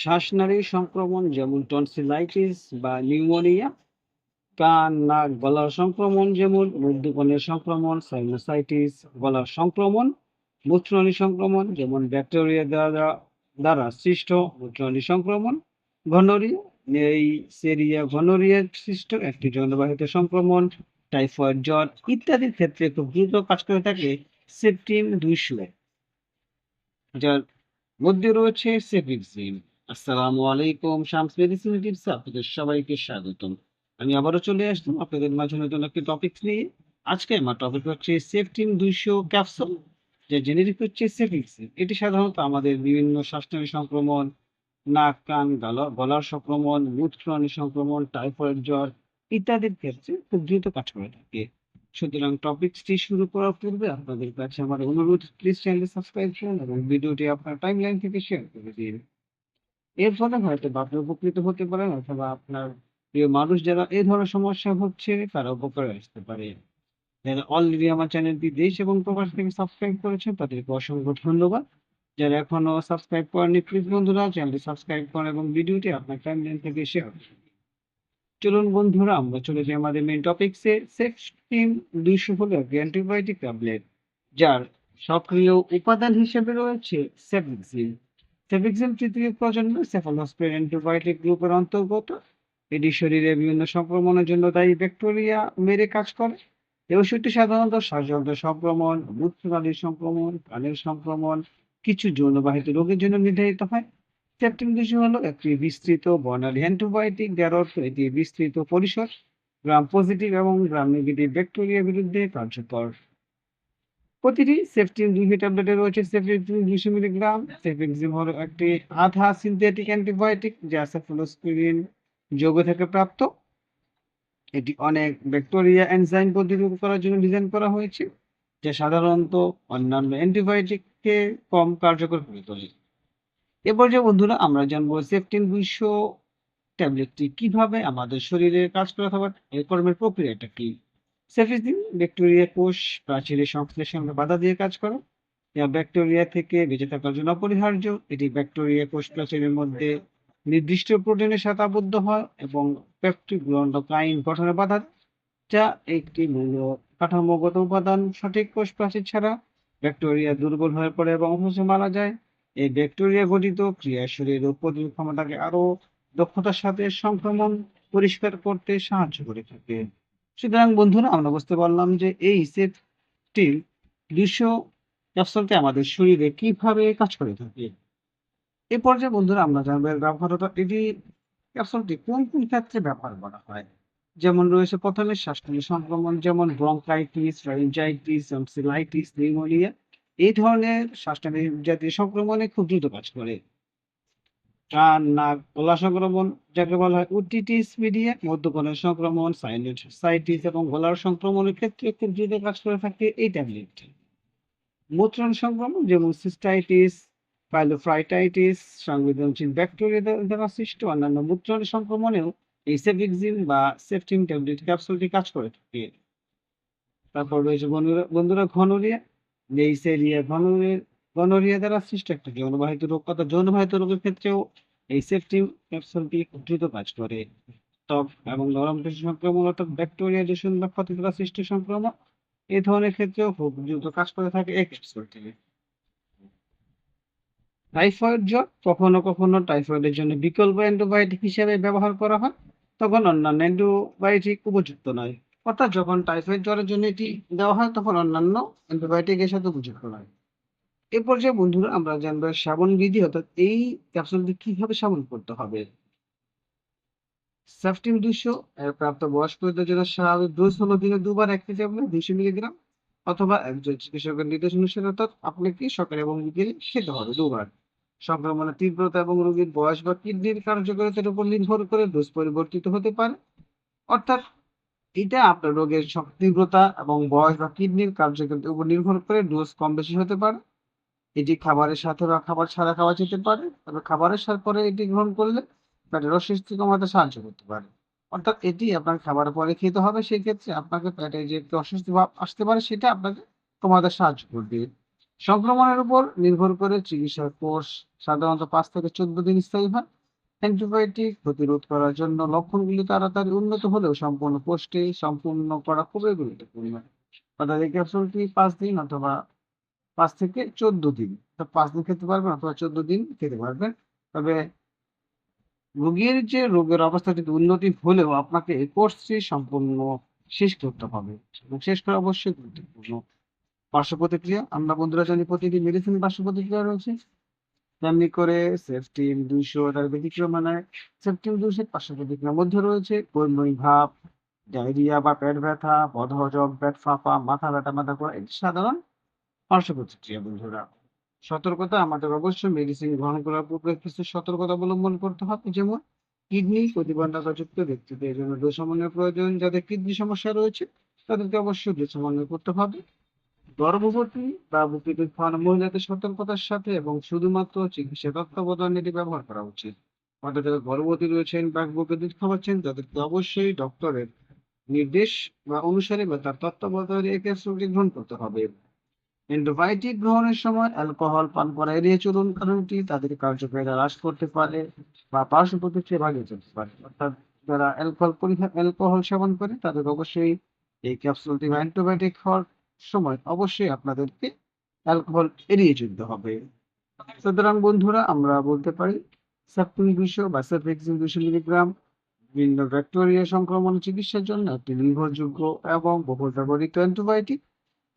শ্বাসনালীর সংক্রমণ যেমন টনসিলাইটিস বা নিউমোনিয়া, কান, নাক, গলার সংক্রমণ যেমন মদ্যপানের সংক্রমণ, সাইনোসাইটিস, গলার সংক্রমণ, মূত্রনালী সংক্রমণ যেমন ব্যাকটেরিয়া দ্বারা দ্বারা সৃষ্ট মূত্রনালী সংক্রমণ, ঘনরিয়া এই সেরিয়া গনোরিয়া সৃষ্ট একটি যৌনবাহিত সংক্রমণ, টাইফয়েড জ্বর ইত্যাদির ক্ষেত্রে খুব দ্রুত কাজ করে থাকে সেপটিন দুইশো। যার মধ্যে রয়েছে সেফিক্সিন আসসালামু আলাইকুম, শামস মেডিসিন টিপস আপনাদের সবাইকে স্বাগতম। আমি আবারও চলে আসলাম আপনাদের মাঝে নতুন একটি টপিক নিয়ে। আজকে আমার টপিক হচ্ছে সেফটিন দুইশো ক্যাপসুল যে জেনেরিক হচ্ছে সেফিক্সিন এটি সাধারণত আমাদের বিভিন্ন শ্বাসনালী সংক্রমণ, নাক, কান, গলা, গলার সংক্রমণ মূত্রনালী সংক্রমণ, টাইফয়েড জ্বর ইত্যাদির ক্ষেত্রে খুব দ্রুত কাজ করে থাকে। সুতরাং টপিকটি শুরু করার পূর্বে আপনাদের কাছে আমার অনুরোধ প্লিজ চ্যানেলটি সাবস্ক্রাইব করুন এবং ভিডিওটি আপনার টাইমলাইন থেকে শেয়ার করে দিন। এর ফলে হয়তো বা আপনি উপকৃত হতে পারেন অথবা আপনার প্রিয় মানুষ যারা এই ধরনের সমস্যা হচ্ছে তারা উপকারে আসতে পারে। যারা অলরেডি আমার চ্যানেলটি দেশ এবং প্রবাস থেকে সাবস্ক্রাইব করেছেন, তাদেরকে অসংখ্য ধন্যবাদ। যারা এখনও সাবস্ক্রাইব করেনি প্লিজ বন্ধুরা চ্যানেলটি সাবস্ক্রাইব করেন এবং ভিডিওটি আপনার টাইমলাইন থেকে শেয়ার চলুন বন্ধুরা, আমরা চলে যাই আমাদের মেইন টপিকসে সেক্সটিন দুইশো হলো অ্যান্টিবায়োটিক ট্যাবলেট যার সক্রিয় উপাদান হিসেবে রয়েছে সেফিক্সিন তৃতীয় সেফালোস্পের অ্যান্টিবায়োটিক গ্রুপের অন্তর্গত। এটি শরীরে বিভিন্ন সংক্রমণের জন্য দায়ী ব্যাকটেরিয়া মেরে কাজ করে। এই ওষুধটি সাধারণত শ্বাসযন্ত্র সংক্রমণ, মূত্রনালীর সংক্রমণ সংক্রমণ, কিছু যৌনবাহিত রোগের জন্য নির্ধারিত হয়। সেপ্টিন দুশো হলো একটি বিস্তৃত বর্ণালী অ্যান্টিবায়োটিক যার অর্থ এটি বিস্তৃত পরিসর। গ্রাম পজিটিভ এবং গ্রাম নেগেটিভ ব্যাকটেরিয়ার বিরুদ্ধে কার্যকর। প্রতিটি সেফটিন দুইশো ট্যাবলেটে রয়েছে সেফটিন দুইশো মিলিগ্রাম সেফিক্সিম হলো একটি আধা সিনথেটিক অ্যান্টিবায়োটিক যা সেফলোস্পিরিন যৌগ থেকে প্রাপ্ত। এটি অনেক ব্যাকটেরিয়া এনজাইম প্রতিরোধ করার জন্য ডিজাইন করা হয়েছে, যা সাধারণত অন্যান্য অ্যান্টিবায়োটিককে কম কার্যকর করে তোলে। এ যে বন্ধুরা, আমরা জানব সেফটিন দুইশো ট্যাবলেটটি কীভাবে আমাদের শরীরে কাজ করে অথবা এর কর্মের প্রক্রিয়াটা কি। সেফিসিন ব্যাকটেরিয়া কোষ প্রাচীরের সংশ্লেষণে বাধা দিয়ে কাজ করে। যা ব্যাকটেরিয়া থেকে বেঁচে থাকার জন্য অপরিহার্য। এটি ব্যাকটেরিয়া কোষ প্রাচীরের মধ্যে নির্দিষ্ট প্রোটিনের সাথে আবদ্ধ হয় এবং পেপটিক গ্রন্থকাইন গঠনে বাধা যা একটি মূল কাঠামোগত উপাদান। সঠিক কোষ প্রাচীর ছাড়া ব্যাকটেরিয়া দুর্বল হয়ে পড়ে এবং অবশ্যই মারা যায়। এই ব্যাকটেরিয়া গঠিত ক্রিয়া শরীরের প্রতিরোধ ক্ষমতাকে আরও দক্ষতার সাথে সংক্রমণ পরিষ্কার করতে সাহায্য করে থাকে। সুতরাং বন্ধুরা, আমরা বুঝতে পারলাম যে এই সেফটির দুশো ক্যাপসুলটি আমাদের শরীরে কীভাবে কাজ করে থাকে। এ পর্যায়ে বন্ধুরা, আমরা জানব এর ব্যবহারতা এটি ক্যাপসুলটি কোন কোন ক্ষেত্রে ব্যবহার করা হয়? যেমন রয়েছে প্রথমে শ্বাসনালী সংক্রমণ, যেমন ব্রঙ্কাইটিস রেঞ্জাইটিস টনসিলাইটিস নিউমোনিয়া এই ধরনের শ্বাসনালী জাতীয় সংক্রমণে খুব দ্রুত কাজ করে। কান নাক, গলা সংক্রমণ, যাকে বলা হয় ওটিটিস মিডিয়া মধ্যকোণের সংক্রমণ সাইনোসাইটিস এবং গলার সংক্রমণের ক্ষেত্রে খুব দ্রুত কাজ করে থাকে এই ট্যাবলেটটি মূত্রণ সংক্রমণ যেমন সিস্টাইটিস পাইলোফ্রাইটাইটিস সংবেদনশীল ব্যাকটেরিয়া দ্বারা সৃষ্ট অন্যান্য মূত্রণ সংক্রমণেও এই সেফিক্সিন বা সেফটিন ট্যাবলেট ক্যাপসুলটি কাজ করে থাকে। তারপর রয়েছে বন্ধুরা বন্ধুরা ঘনরিয়া নেইসেরিয়া ঘনরিয়া গনোরিয়া দ্বারা সৃষ্ট একটা যৌনবাহিত রোগ। অর্থাৎ যৌনবাহিত রোগের ক্ষেত্রেও এই সেফটি ক্যাপসুলটি দ্রুত কাজ করে। ত্বক এবং নরম টিস্যু সংক্রমণ অর্থাৎ ব্যাকটেরিয়া দূষণ বা ক্ষতি দ্বারা সৃষ্ট সংক্রমণ এই ধরনের ক্ষেত্রেও খুব দ্রুত কাজ করে থাকে এই ক্যাপসুলটি টাইফয়েড জ্বর কখনো কখনো টাইফয়েডের জন্য বিকল্প অ্যান্টিবায়োটিক হিসেবে ব্যবহার করা হয়, তখন অন্যান্য অ্যান্টিবায়োটিক উপযুক্ত নয়। অর্থাৎ যখন টাইফয়েড জ্বরের জন্য এটি দেওয়া হয়, তখন অন্যান্য অ্যান্টিবায়োটিক এর সাথে উপযুক্ত নয়। এ পর্যায়ে বন্ধুরা আমরা জানব শ্রাবণ বিধি অর্থাৎ এই ক্যাপসুলটি কীভাবে সেবন করতে হবে। সেফটিন দুশো প্রাপ্ত বয়স্কদের জন্য স্বাভাবিক ডোজ হলো দিনে দুবার একটি ট্যাবলেট দুইশো মিলিগ্রাম, অথবা একজন চিকিৎসকের নির্দেশ অনুসারে অর্থাৎ আপনাকে সকালে এবং বিকেলে খেতে হবে দুবার। সংক্রমণের তীব্রতা এবং রোগীর বয়স বা কিডনির কার্যকারিতার উপর নির্ভর করে ডোজ পরিবর্তিত হতে পারে। অর্থাৎ এটা আপনার রোগের তীব্রতা এবং বয়স বা কিডনির কার্যকারিতার উপর নির্ভর করে ডোজ কম বেশি হতে পারে। এটি খাবারের সাথে বা খাবার ছাড়া খাওয়া যেতে পারে, তবে খাবারের পরে এটি গ্রহণ করলে পেটের অস্বস্তি কমাতে সাহায্য করতে পারে। অর্থাৎ এটি আপনার খাবার পরে খেতে হবে সেই ক্ষেত্রে আপনাকে পেটে যে একটু অস্বস্তি ভাব আসতে পারে, সেটা আপনাকে কমাতে সাহায্য করবে। সংক্রমণের উপর নির্ভর করে চিকিৎসার কোর্স সাধারণত পাঁচ থেকে চোদ্দ দিন স্থায়ী হয়। অ্যান্টিবায়োটিক প্রতিরোধ করার জন্য লক্ষণগুলি তাড়াতাড়ি উন্নত হলেও সম্পূর্ণ কোর্সটি সম্পূর্ণ করা খুবই গুরুত্বপূর্ণ। অর্থাৎ এই ক্যাপসুলটি পাঁচ দিন অথবা পাঁচ থেকে চোদ্দ দিন। পাঁচ দিন খেতে পারবেন অথবা চোদ্দ দিন খেতে পারবেন। তবে রোগীর যে রোগের অবস্থাটি উন্নতি হলেও আপনাকে এই কোর্সটি সম্পূর্ণ শেষ করতে হবে এবং শেষ করা অবশ্যই গুরুত্বপূর্ণ। পার্শ্ব প্রতিক্রিয়া, আমরা বন্ধুরা জানি প্রতিদিন মেডিসিন পার্শ্ব প্রতিক্রিয়া রয়েছে। তেমনি করে সেফটিন দুইশো তার ব্যতিক্রম মানে সেফটিন দুইশো পার্শ্ব প্রতিক্রিয়ার মধ্যে রয়েছে বমি ভাব ডায়রিয়া বা পেট ব্যথা, বদহজম, পেট ফাঁপা, মাথা ব্যথা, মাথা করা এটি সাধারণ পার্শ্ব প্রতিক্রিয়া বন্ধুরা। সতর্কতা আমাদের অবশ্যই মেডিসিন গ্রহণ করার পূর্বে কিছু সতর্কতা অবলম্বন করতে হবে, যেমন কিডনি প্রতিবন্ধকতাযুক্ত ব্যক্তিদের জন্য দোষমনের প্রয়োজন, যাদের কিডনি সমস্যা রয়েছে, তাদেরকে অবশ্যই দোষমন্য করতে হবে। গর্ভবতী বা বুকে দুধ খাওয়ানো মহিলাদের সতর্কতার সাথে এবং শুধুমাত্র চিকিৎসা তত্ত্বাবধান এটি ব্যবহার করা উচিত। অর্থাৎ যারা গর্ভবতী রয়েছেন বা বুকে দুধ খাওয়াচ্ছেন তাদেরকে অবশ্যই ডক্টরের নির্দেশ বা অনুসারে বা তার তত্ত্বাবধানে এই গ্রহণ করতে হবে। অ্যান্টিবায়োটিক গ্রহণের সময় অ্যালকোহল পান করা এড়িয়ে চলুন, কারণ এটি তাদের কার্যকারিতা হ্রাস করতে পারে বা পার্শ্ব প্রতিক্রিয়া বাড়িয়ে চলতে পারে। অর্থাৎ যারা অ্যালকোহল অ্যালকোহল সেবন করে, তাদের অবশ্যই এই ক্যাপসুলটি বা অ্যান্টিবায়োটিক খাওয়ার সময় অবশ্যই আপনাদেরকে অ্যালকোহল এড়িয়ে চলতে হবে। সুতরাং বন্ধুরা, আমরা বলতে পারি দুশো বা সেফেক্সিন দুশো মিলিগ্রাম বিভিন্ন ব্যাকটেরিয়া সংক্রমণ চিকিৎসার জন্য একটি নির্ভরযোগ্য এবং বহুল ব্যবহৃত অ্যান্টিবায়োটিক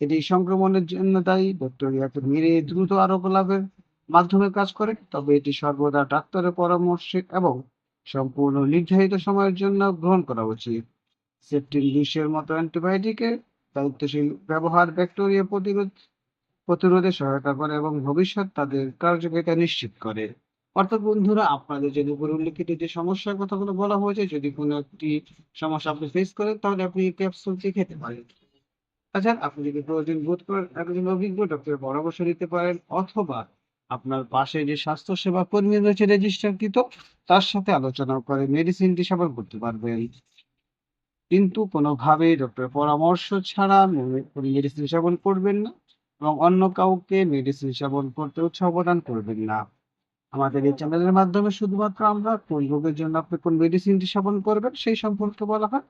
এটি সংক্রমণের জন্য দায়ী। ব্যাকটেরিয়াকে মেরে দ্রুত আরোগ্য লাভের মাধ্যমে কাজ করে তবে এটি সর্বদা ডাক্তারের পরামর্শে এবং সম্পূর্ণ নির্ধারিত সময়ের জন্য গ্রহণ করা উচিত। সেপ্টিন দুইশের মতো অ্যান্টিবায়োটিকের দায়িত্বশীল ব্যবহার ব্যাকটেরিয়া প্রতিরোধ, প্রতিরোধে সহায়তা করে এবং ভবিষ্যৎ তাদের কার্যকারিতা নিশ্চিত করে। অর্থাৎ বন্ধুরা, আপনাদের যদি উপরে উল্লেখিত যে সমস্যার কথাগুলো বলা হয়েছে, যদি কোনো একটি সমস্যা আপনি ফেস করেন, তাহলে আপনি ক্যাপসুলটি খেতে পারেন। তাছাড়া আপনি যদি প্রয়োজন বোধ করেন, একজন অভিজ্ঞ ডক্টরের পরামর্শ নিতে পারেন, অথবা আপনার পাশে যে স্বাস্থ্য সেবা কর্মী রয়েছে রেজিস্টারকৃত, তার সাথে আলোচনা করে মেডিসিনটি সেবন করতে পারবেন। কিন্তু কোনোভাবেই ডক্টরের পরামর্শ ছাড়া মেডিসিন সেবন করবেন না, এবং অন্য কাউকে মেডিসিন সেবন করতে উৎসাহ প্রদান করবেন না। আমাদের এই চ্যানেলের মাধ্যমে শুধুমাত্র আমরা কোন রোগের জন্য আপনি কোন মেডিসিনটি সেবন করবেন, সেই সম্পর্কে বলা হয়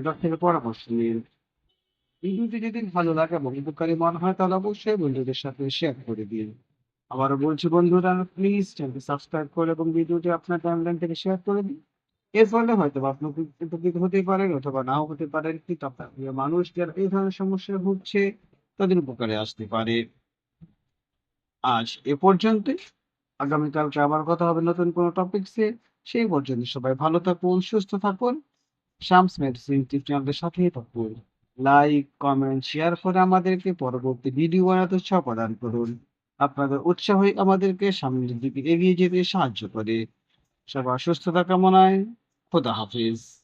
ডক্টরের পরামর্শ নিন ভালো লাগে মনে হয়, তাহলে অবশ্যই বন্ধুদের সাথে শেয়ার করে দিন। বলছি বন্ধুরা প্লিজ সাবস্ক্রাইব করে এবং আপনার থেকে শেয়ার করে দিন। এর ফলে হয়তো পারেন অথবা নাও মানুষ যারা এই ধরনের সমস্যায় ভুগছে, তাদের উপকারে আসতে পারে। আজ এ পর্যন্তই। আগামীকালকে আবার কথা হবে নতুন কোনো টপিকসে সেই পর্যন্ত সবাই ভালো থাকুন, সুস্থ থাকুন। শামস মেডিসিন টিপটি আমাদের সাথেই থাকুন। লাইক কমেন্ট শেয়ার করে আমাদেরকে পরবর্তী ভিডিও বানাতে উৎসাহ প্রদান করুন। আপনাদের উৎসাহই আমাদেরকে সামনের দিকে এগিয়ে যেতে সাহায্য করে। সবার সুস্থতা কামনায়, খোদা হাফিজ।